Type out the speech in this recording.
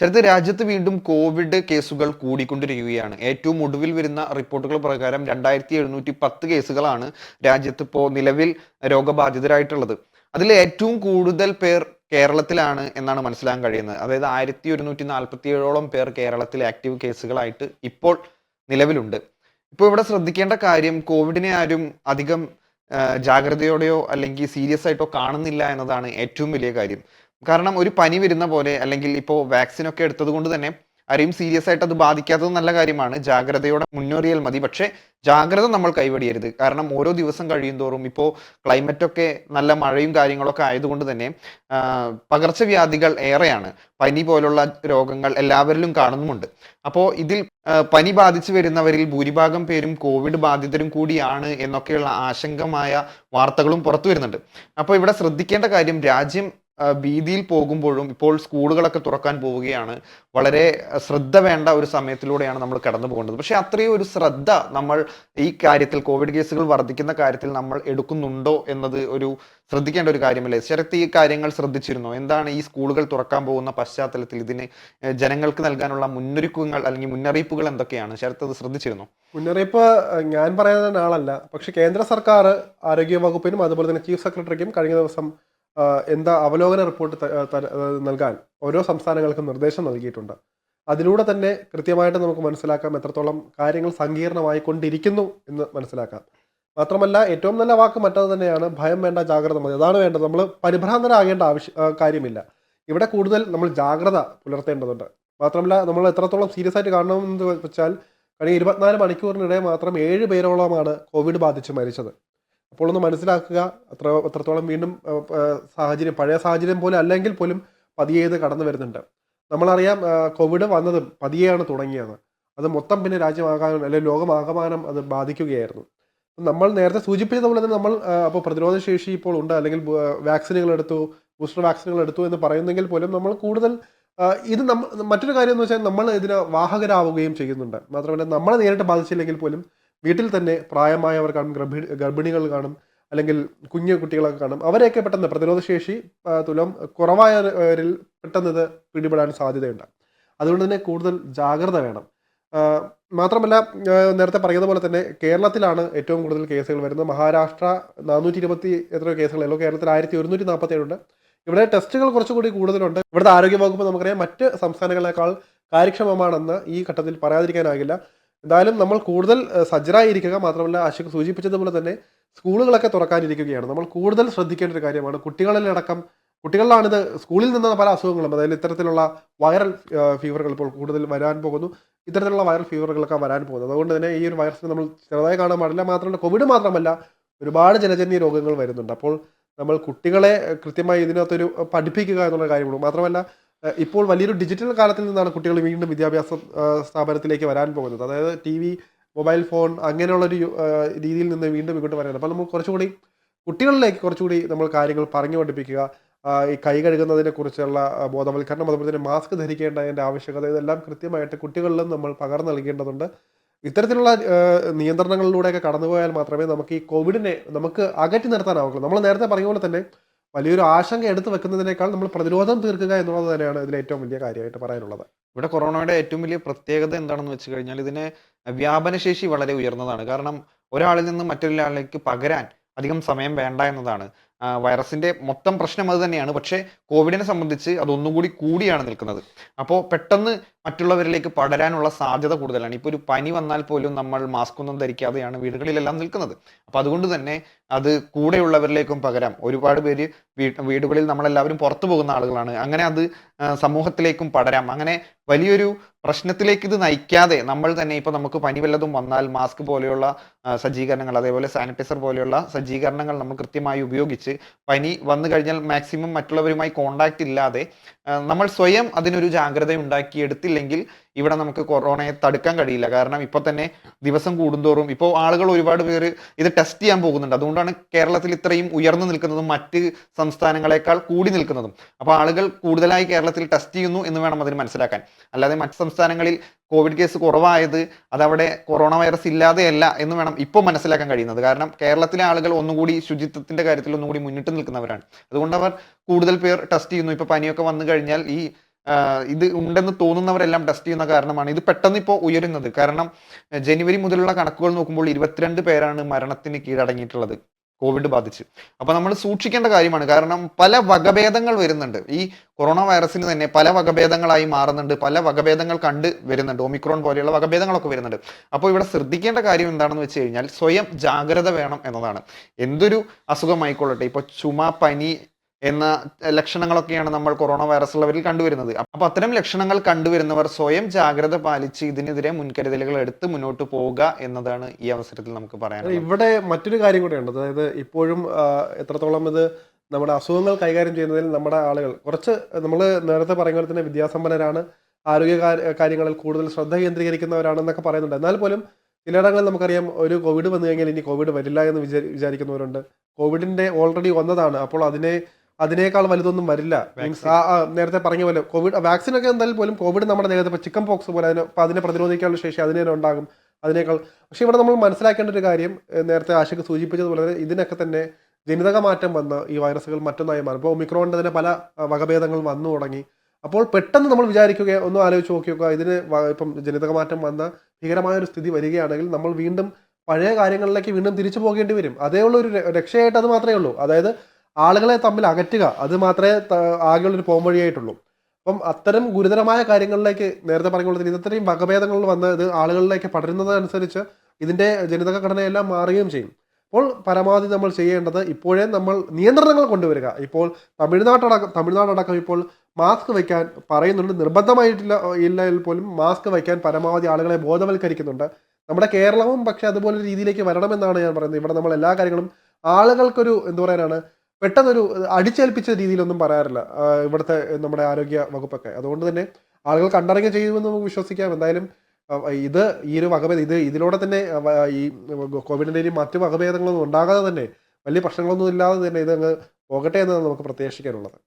ശരത്ത് രാജ്യത്ത് വീണ്ടും കോവിഡ് കേസുകൾ കൂടിക്കൊണ്ടിരിക്കുകയാണ്. ഏറ്റവും ഒടുവിൽ വരുന്ന റിപ്പോർട്ടുകൾ പ്രകാരം രണ്ടായിരത്തി എഴുന്നൂറ്റി പത്ത് കേസുകളാണ് രാജ്യത്ത് ഇപ്പോൾ നിലവിൽ രോഗബാധിതരായിട്ടുള്ളത്. അതിൽ ഏറ്റവും കൂടുതൽ പേർ കേരളത്തിലാണ് എന്നാണ് മനസ്സിലാക്കാൻ കഴിയുന്നത്. അതായത് ആയിരത്തി ഒരുന്നൂറ്റി നാൽപ്പത്തി ഏഴോളം പേർ കേരളത്തിൽ ആക്റ്റീവ് കേസുകളായിട്ട് ഇപ്പോൾ നിലവിലുണ്ട്. ഇപ്പോൾ ഇവിടെ ശ്രദ്ധിക്കേണ്ട കാര്യം കോവിഡിനെ ആരും അധികം ജാഗ്രതയോടെയോ അല്ലെങ്കിൽ സീരിയസ് ആയിട്ടോ കാണുന്നില്ല എന്നതാണ് ഏറ്റവും വലിയ കാര്യം. കാരണം ഒരു പനി വരുന്ന പോലെ അല്ലെങ്കിൽ ഇപ്പോൾ വാക്സിൻ ഒക്കെ എടുത്തത് കൊണ്ട് തന്നെ ആരെയും സീരിയസ് ആയിട്ട് അത് ബാധിക്കാത്തത് നല്ല കാര്യമാണ്. ജാഗ്രതയോടെ മുന്നേറിയാൽ മതി. പക്ഷേ ജാഗ്രത നമ്മൾ കൈവടിയരുത്. കാരണം ഓരോ ദിവസം കഴിയും തോറും ഇപ്പോൾ ക്ലൈമറ്റൊക്കെ നല്ല മഴയും കാര്യങ്ങളൊക്കെ ആയതുകൊണ്ട് തന്നെ പകർച്ചവ്യാധികൾ ഏറെയാണ്. പനി പോലുള്ള രോഗങ്ങൾ എല്ലാവരിലും കാണുന്നുമുണ്ട്. അപ്പോൾ ഇതിൽ പനി ബാധിച്ചു വരുന്നവരിൽ ഭൂരിഭാഗം പേരും കോവിഡ് ബാധിതരും കൂടിയാണ് എന്നൊക്കെയുള്ള ആശങ്കമായ വാർത്തകളും പുറത്തു വരുന്നുണ്ട്. അപ്പോൾ ഇവിടെ ശ്രദ്ധിക്കേണ്ട കാര്യം രാജ്യം ഭീതിയിൽ പോകുമ്പോഴും ഇപ്പോൾ സ്കൂളുകളൊക്കെ തുറക്കാൻ പോവുകയാണ്. വളരെ ശ്രദ്ധ വേണ്ട ഒരു സമയത്തിലൂടെയാണ് നമ്മൾ കടന്നു പോകേണ്ടത്. പക്ഷേ അത്രയും ഒരു ശ്രദ്ധ നമ്മൾ ഈ കാര്യത്തിൽ കോവിഡ് കേസുകൾ വർദ്ധിക്കുന്ന കാര്യത്തിൽ നമ്മൾ എടുക്കുന്നുണ്ടോ എന്നത് ഒരു ശ്രദ്ധിക്കേണ്ട ഒരു കാര്യമല്ലേ? ശരത്ത് ഈ കാര്യങ്ങൾ ശ്രദ്ധിച്ചിരുന്നോ? എന്താണ് ഈ സ്കൂളുകൾ തുറക്കാൻ പോകുന്ന പശ്ചാത്തലത്തിൽ ഇതിന് ജനങ്ങൾക്ക് നൽകാനുള്ള മുന്നൊരുക്കങ്ങൾ അല്ലെങ്കിൽ മുന്നറിയിപ്പുകൾ എന്തൊക്കെയാണ്? ശരത്ത് അത് ശ്രദ്ധിച്ചിരുന്നോ? മുന്നറിയിപ്പ് ഞാൻ പറയുന്ന ആളല്ല. പക്ഷേ കേന്ദ്ര സർക്കാർ ആരോഗ്യ വകുപ്പിനും അതുപോലെ തന്നെ ചീഫ് സെക്രട്ടറിക്കും കഴിഞ്ഞ ദിവസം എന്താ അവലോകന റിപ്പോർട്ട് നൽകാൻ ഓരോ സംസ്ഥാനങ്ങൾക്കും നിർദ്ദേശം നൽകിയിട്ടുണ്ട്. അതിലൂടെ തന്നെ കൃത്യമായിട്ട് നമുക്ക് മനസ്സിലാക്കാം എത്രത്തോളം കാര്യങ്ങൾ സങ്കീർണമായി കൊണ്ടിരിക്കുന്നു എന്ന് മനസ്സിലാക്കാം. മാത്രമല്ല ഏറ്റവും നല്ല വാക്ക് മറ്റത് തന്നെയാണ് ഭയം വേണ്ട ജാഗ്രത മതി. അതാണ് വേണ്ടത്. നമ്മൾ പരിഭ്രാന്തരാകേണ്ട ആവശ്യ കാര്യമില്ല. ഇവിടെ കൂടുതൽ നമ്മൾ ജാഗ്രത പുലർത്തേണ്ടതുണ്ട്. മാത്രമല്ല നമ്മൾ എത്രത്തോളം സീരിയസ് ആയിട്ട് കാണണമെന്ന് വെച്ചാൽ കഴിഞ്ഞ ഇരുപത്തിനാല് മണിക്കൂറിനിടെ മാത്രം ഏഴ് പേരോളമാണ് കോവിഡ് ബാധിച്ച് മരിച്ചത്. അപ്പോൾ ഒന്ന് മനസ്സിലാക്കുക. അത്ര അത്രത്തോളം വീണ്ടും സാഹചര്യം പഴയ സാഹചര്യം പോലെ അല്ലെങ്കിൽ പോലും പതിയെ ഇത് കടന്നു വരുന്നുണ്ട്. നമ്മളറിയാം കോവിഡ് വന്നതും പതിയെയാണ് തുടങ്ങിയത്. അത് മൊത്തം പിന്നെ രാജ്യമാകാനും അല്ലെങ്കിൽ ലോകമാകമാനം അത് ബാധിക്കുകയായിരുന്നു. നമ്മൾ നേരത്തെ സൂചിപ്പിച്ചതുപോലെ തന്നെ നമ്മൾ അപ്പോൾ പ്രതിരോധ ശേഷി ഇപ്പോൾ ഉണ്ട്. അല്ലെങ്കിൽ വാക്സിനുകൾ എടുത്തു ബൂസ്റ്റർ വാക്സിനുകൾ എടുത്തു എന്ന് പറയുന്നെങ്കിൽ പോലും നമ്മൾ കൂടുതൽ ഇത് മറ്റൊരു കാര്യം എന്ന് വെച്ചാൽ നമ്മൾ ഇതിന് വാഹകരാവുകയും ചെയ്യുന്നുണ്ട്. മാത്രമല്ല നമ്മളെ നേരിട്ട് ബാധിച്ചില്ലെങ്കിൽ പോലും വീട്ടിൽ തന്നെ പ്രായമായവർ കാണും ഗർഭിണി ഗർഭിണികൾ കാണും അല്ലെങ്കിൽ കുഞ്ഞു കുട്ടികളൊക്കെ കാണും. അവരെയൊക്കെ പെട്ടെന്ന് പ്രതിരോധ ശേഷി തുലം കുറവായവരിൽ പെട്ടെന്ന് ഇത് പിടിപെടാൻ സാധ്യതയുണ്ട്. അതുകൊണ്ട് തന്നെ കൂടുതൽ ജാഗ്രത വേണം. മാത്രമല്ല നേരത്തെ പറയുന്ന പോലെ തന്നെ കേരളത്തിലാണ് ഏറ്റവും കൂടുതൽ കേസുകൾ വരുന്നത്. മഹാരാഷ്ട്ര നാനൂറ്റി ഇരുപത്തി എത്രയോ കേസുകളല്ലോ കേരളത്തിൽ ആയിരത്തി ഒരുന്നൂറ്റി നാൽപ്പത്തി ഏഴുണ്ട് ഇവിടെ ടെസ്റ്റുകൾ കുറച്ചുകൂടി കൂടുതലുണ്ട്. ഇവിടുത്തെ ആരോഗ്യ വകുപ്പ് നമുക്കറിയാം മറ്റ് സംസ്ഥാനങ്ങളെക്കാൾ കാര്യക്ഷമമാണെന്ന് ഈ ഘട്ടത്തിൽ പറയാതിരിക്കാനാകില്ല. എന്തായാലും നമ്മൾ കൂടുതൽ സജ്ജരായിരിക്കുക മാത്രമല്ല അശോക് സൂചിപ്പിച്ചതുപോലെ തന്നെ സ്കൂളുകളൊക്കെ തുറക്കാനിരിക്കുകയാണ്. നമ്മൾ കൂടുതൽ ശ്രദ്ധിക്കേണ്ട ഒരു കാര്യമാണ് കുട്ടികളിലടക്കം കുട്ടികളിലാണിത് സ്കൂളിൽ നിന്ന് പല അസുഖങ്ങളും. അതായത് ഇത്തരത്തിലുള്ള വൈറൽ ഫീവറുകൾ ഇപ്പോൾ കൂടുതൽ വരാൻ പോകുന്നു. ഇത്തരത്തിലുള്ള വൈറൽ ഫീവറുകളൊക്കെ വരാൻ പോകുന്നു. അതുകൊണ്ട് തന്നെ ഈ ഒരു വൈറസിനെ നമ്മൾ ചെറുതായി കാണാൻ പാടില്ല. മാത്രമല്ല കോവിഡ് മാത്രമല്ല ഒരുപാട് ജനജന്യ രോഗങ്ങൾ വരുന്നുണ്ട്. അപ്പോൾ നമ്മൾ കുട്ടികളെ കൃത്യമായി ഇതിനകത്തൊരു പഠിപ്പിക്കുക എന്നുള്ള കാര്യമുള്ളൂ. മാത്രമല്ല ഇപ്പോൾ വലിയൊരു ഡിജിറ്റൽ കാലത്തിൽ നിന്നാണ് കുട്ടികൾ വീണ്ടും വിദ്യാഭ്യാസ സ്ഥാപനത്തിലേക്ക് വരാൻ പോകുന്നത്. അതായത് ടി വി മൊബൈൽ ഫോൺ അങ്ങനെയുള്ളൊരു രീതിയിൽ നിന്ന് വീണ്ടും ഇങ്ങോട്ട് വരാൻ. അപ്പോൾ നമുക്ക് കുറച്ചുകൂടി കുട്ടികളിലേക്ക് കുറച്ചുകൂടി നമ്മൾ കാര്യങ്ങൾ പറഞ്ഞു പഠിപ്പിക്കുക. ഈ കൈ കഴുകുന്നതിനെ കുറിച്ചുള്ള ബോധവൽക്കരണം അതുപോലെ തന്നെ മാസ്ക് ധരിക്കേണ്ടതിന്റെ ആവശ്യകത ഇതെല്ലാം കൃത്യമായിട്ട് കുട്ടികളിലും നമ്മൾ പകർന്നു നൽകേണ്ടതുണ്ട്. ഇത്തരത്തിലുള്ള നിയന്ത്രണങ്ങളിലൂടെയൊക്കെ കടന്നുപോയാൽ മാത്രമേ നമുക്ക് ഈ കോവിഡിനെ നമുക്ക് അകറ്റി നിർത്താനാവുള്ളൂ നമ്മൾ നേരത്തെ പറഞ്ഞ പോലെ തന്നെ വലിയൊരു ആശങ്ക എടുത്തു വെക്കുന്നതിനേക്കാൾ നമ്മൾ പ്രതിരോധം തീർക്കുക എന്നുള്ളത് തന്നെയാണ് ഇതിൽ ഏറ്റവും വലിയ കാര്യമായിട്ട് പറയാനുള്ളത്. ഇവിടെ കൊറോണയുടെ ഏറ്റവും വലിയ പ്രത്യേകത എന്താണെന്ന് വെച്ച് കഴിഞ്ഞാൽ ഇതിന് വ്യാപനശേഷി വളരെ ഉയർന്നതാണ്. കാരണം ഒരാളിൽ നിന്ന് മറ്റൊരാളിലേക്ക് പകരാൻ അധികം സമയം വേണ്ട എന്നതാണ്. വൈറസിന്റെ മൊത്തം പ്രശ്നം അത് തന്നെയാണ്. പക്ഷേ കോവിഡിനെ സംബന്ധിച്ച് അതൊന്നും കൂടി കൂടിയാണ് നിൽക്കുന്നത്. അപ്പോൾ പെട്ടെന്ന് മറ്റുള്ളവരിലേക്ക് പടരാനുള്ള സാധ്യത കൂടുതലാണ്. ഇപ്പോൾ ഒരു പനി വന്നാൽ പോലും നമ്മൾ മാസ്ക് ഒന്നും ധരിക്കാതെയാണ് വീടുകളിലെല്ലാം നിൽക്കുന്നത്. അപ്പോൾ അതുകൊണ്ട് തന്നെ അത് കൂടെയുള്ളവരിലേക്കും പകരാം. ഒരുപാട് പേര് വീടുകളിൽ നമ്മളെല്ലാവരും പുറത്തു പോകുന്ന ആളുകളാണ്. അങ്ങനെ അത് സമൂഹത്തിലേക്കും പടരാം. അങ്ങനെ വലിയൊരു പ്രശ്നത്തിലേക്ക് ഇത് നയിക്കാതെ നമ്മൾ തന്നെ ഇപ്പൊ നമുക്ക് പനി വല്ലതും വന്നാൽ മാസ്ക് പോലെയുള്ള സജ്ജീകരണങ്ങൾ അതേപോലെ സാനിറ്റൈസർ പോലെയുള്ള സജ്ജീകരണങ്ങൾ നമ്മൾ കൃത്യമായി ഉപയോഗിച്ച് പനി വന്നു കഴിഞ്ഞാൽ മാക്സിമം മറ്റുള്ളവരുമായി കോണ്ടാക്ട് ഇല്ലാതെ നമ്മൾ സ്വയം അതിനൊരു ജാഗ്രത ഉണ്ടാക്കിയെടുത്തില്ലെങ്കിൽ ഇവിടെ നമുക്ക് കൊറോണയെ തടുക്കാൻ കഴിയില്ല. കാരണം ഇപ്പൊ തന്നെ ദിവസം കൂടുന്തോറും. ഇപ്പോൾ ആളുകൾ ഒരുപാട് പേര് ഇത് ടെസ്റ്റ് ചെയ്യാൻ പോകുന്നുണ്ട്. അതുകൊണ്ടാണ് കേരളത്തിൽ ഇത്രയും ഉയർന്നു നിൽക്കുന്നതും മറ്റ് സംസ്ഥാനങ്ങളെക്കാൾ കൂടി നിൽക്കുന്നതും. അപ്പോൾ ആളുകൾ കൂടുതലായി കേരളത്തിൽ ടെസ്റ്റ് ചെയ്യുന്നു എന്ന് വേണം അതിന് മനസ്സിലാക്കാൻ. അല്ലാതെ മറ്റ് സംസ്ഥാനങ്ങളിൽ കോവിഡ് കേസ് കുറവായത് അതവിടെ കൊറോണ വൈറസ് ഇല്ലാതെയല്ല എന്ന് വേണം ഇപ്പോൾ മനസ്സിലാക്കാൻ കഴിയുന്നത്. കാരണം കേരളത്തിലെ ആളുകൾ ഒന്നുകൂടി ശുചിത്വത്തിന്റെ കാര്യത്തിൽ ഒന്നുകൂടി മുന്നിട്ട് നിൽക്കുന്നവരാണ്. അതുകൊണ്ട് അവർ കൂടുതൽ പേർ ടെസ്റ്റ് ചെയ്യുന്നു. ഇപ്പോൾ പനിയൊക്കെ വന്നു കഴിഞ്ഞാൽ ഈ ഇത് ഉണ്ടെന്ന് തോന്നുന്നവരെല്ലാം ടെസ്റ്റ് ചെയ്യുന്ന കാരണമാണ്. ഇത് പെട്ടെന്ന് ഇപ്പോൾ ഉയരുന്നത്. കാരണം ജനുവരി മുതലുള്ള കണക്കുകൾ നോക്കുമ്പോൾ ഇരുപത്തിരണ്ട് പേരാണ് മരണത്തിന് കീഴടങ്ങിയിട്ടുള്ളത് കോവിഡ് ബാധിച്ച്. അപ്പൊ നമ്മൾ സൂക്ഷിക്കേണ്ട കാര്യമാണ്. കാരണം പല വകഭേദങ്ങൾ വരുന്നുണ്ട്. ഈ കൊറോണ വൈറസിന് തന്നെ പല വകഭേദങ്ങളായി മാറുന്നുണ്ട്. പല വകഭേദങ്ങൾ കണ്ട് വരുന്നുണ്ട്. ഒമിക്രോൺ പോലെയുള്ള വകഭേദങ്ങളൊക്കെ വരുന്നുണ്ട്. അപ്പോൾ ഇവിടെ ശ്രദ്ധിക്കേണ്ട കാര്യം എന്താണെന്ന് വെച്ച് കഴിഞ്ഞാൽ സ്വയം ജാഗ്രത വേണം എന്നതാണ്. എന്തൊരു അസുഖമായിക്കൊള്ളട്ടെ ഇപ്പൊ ചുമ പനി എന്ന ലക്ഷണങ്ങളൊക്കെയാണ് നമ്മൾ കൊറോണ വൈറസ് ഉള്ളവരിൽ കണ്ടുവരുന്നത്. അപ്പൊ അത്തരം ലക്ഷണങ്ങൾ കണ്ടുവരുന്നവർ സ്വയം ജാഗ്രത പാലിച്ച് ഇതിനെതിരെ മുൻകരുതലുകൾ എടുത്ത് മുന്നോട്ട് പോവുക എന്നതാണ് ഈ അവസരത്തിൽ നമുക്ക് പറയാനുള്ളത്. ഇവിടെ മറ്റൊരു കാര്യം കൂടെയുണ്ട് അതായത് ഇപ്പോഴും എത്രത്തോളം ഇത് നമ്മുടെ അസുഖങ്ങൾ കൈകാര്യം ചെയ്യുന്നതിൽ നമ്മുടെ ആളുകൾ കുറച്ച് നമ്മൾ നേരത്തെ പറയുന്ന പോലെ തന്നെ വിദ്യാസമ്പന്നരാണ് ആരോഗ്യ കാര്യ- കാര്യങ്ങളിൽ കൂടുതൽ ശ്രദ്ധ കേന്ദ്രീകരിക്കുന്നവരാണെന്നൊക്കെ പറയുന്നുണ്ട്. എന്നാൽ പോലും ചിലയിടങ്ങളിൽ നമുക്കറിയാം ഒരു കോവിഡ് വന്നു കഴിഞ്ഞാൽ ഇനി കോവിഡ് വരില്ല എന്ന് വിചാരി വിചാരിക്കുന്നവരുണ്ട്. കോവിഡിന്റെ ഓൾറെഡി വന്നതാണ്. അപ്പോൾ അതിനെ അതിനേക്കാൾ വലുതൊന്നും വരില്ല. മീൻസ് നേരത്തെ പറഞ്ഞ പോലെ കോവിഡ് വാക്സിൻ ഒക്കെ എന്തായാലും പോലും കോവിഡ് നമ്മുടെ ദേഹത്ത് ഇപ്പോൾ ചിക്കൻ പോക്സ് പോലെ അതിന് അതിനെ പ്രതിരോധിക്കാനുള്ള ശേഷി അതിനെ ഉണ്ടാകും. അതിനേക്കാൾ പക്ഷെ ഇവിടെ നമ്മൾ മനസ്സിലാക്കേണ്ട ഒരു കാര്യം നേരത്തെ ആശയ്ക്ക് സൂചിപ്പിച്ചതുപോലെ തന്നെ ഇതിനൊക്കെ തന്നെ ജനിതക മാറ്റം വന്ന ഈ വൈറസുകൾ മറ്റൊന്നായി മാറും. ഇപ്പോൾ ഒമിക്രോണിന്റെ തന്നെ പല വകഭേദങ്ങൾ വന്നു തുടങ്ങി. അപ്പോൾ പെട്ടെന്ന് നമ്മൾ വിചാരിക്കുക ഒന്ന് ആലോചിച്ച് നോക്കി നോക്കുക ഇതിന് ഇപ്പം ജനിതക മാറ്റം വന്ന ഭീകരമായ ഒരു സ്ഥിതി വരികയാണെങ്കിൽ നമ്മൾ വീണ്ടും പഴയ കാര്യങ്ങളിലേക്ക് വീണ്ടും തിരിച്ചു പോകേണ്ടി വരും. അതേ ഉള്ള ഒരു ര- രക്ഷയായിട്ട് അത് മാത്രമേ ഉള്ളൂ. അതായത് ആളുകളെ തമ്മിൽ അകറ്റുക. അത് മാത്രമേ ആകെയുള്ളൊരു പോംവഴിയായിട്ടുള്ളൂ അപ്പം അത്തരം ഗുരുതരമായ കാര്യങ്ങളിലേക്ക് നേരത്തെ പറഞ്ഞ പോലെ തന്നെ ഇത്രയും വകഭേദങ്ങൾ വന്ന് ഇത് ആളുകളിലേക്ക് പടരുന്നതനുസരിച്ച് ഇതിന്റെ ജനിതക ഘടനയെല്ലാം മാറുകയും ചെയ്യും. അപ്പോൾ പരമാവധി നമ്മൾ ചെയ്യേണ്ടത് ഇപ്പോഴേ നമ്മൾ നിയന്ത്രണങ്ങൾ കൊണ്ടുവരിക. ഇപ്പോൾ തമിഴ്നാട്ടടക്കം തമിഴ്നാടടക്കം ഇപ്പോൾ മാസ്ക് വയ്ക്കാൻ പറയുന്നുണ്ട്. നിർബന്ധമായിട്ടില്ല ഇല്ലെങ്കിൽ പോലും മാസ്ക് വയ്ക്കാൻ പരമാവധി ആളുകളെ ബോധവൽക്കരിക്കുന്നുണ്ട്. നമ്മുടെ കേരളവും പക്ഷേ അതുപോലെ രീതിയിലേക്ക് വരണമെന്നാണ് ഞാൻ പറയുന്നത്. ഇവിടെ നമ്മൾ എല്ലാ കാര്യങ്ങളും ആളുകൾക്കൊരു എന്തു പറയാനാണ് പെട്ടെന്നൊരു അടിച്ചേൽപ്പിച്ച രീതിയിലൊന്നും പറയാറില്ല. ഇവിടുത്തെ നമ്മുടെ ആരോഗ്യ വകുപ്പൊക്കെ. അതുകൊണ്ട് തന്നെ ആളുകൾ കണ്ടറിഞ്ഞ് ചെയ്യുമെന്ന് നമുക്ക് വിശ്വസിക്കാം. എന്തായാലും ഇത് ഈ ഒരു വകഭേദം ഇത് ഇതിലൂടെ തന്നെ ഈ കോവിഡിന്റെ ഇനി മറ്റു വകഭേദങ്ങളൊന്നും ഉണ്ടാകാതെ തന്നെ വലിയ പ്രശ്നങ്ങളൊന്നും ഇല്ലാതെ തന്നെ ഇത് അങ്ങ് പോകട്ടെ എന്നാണ് നമുക്ക് പ്രത്യാശിക്കാനുള്ളത്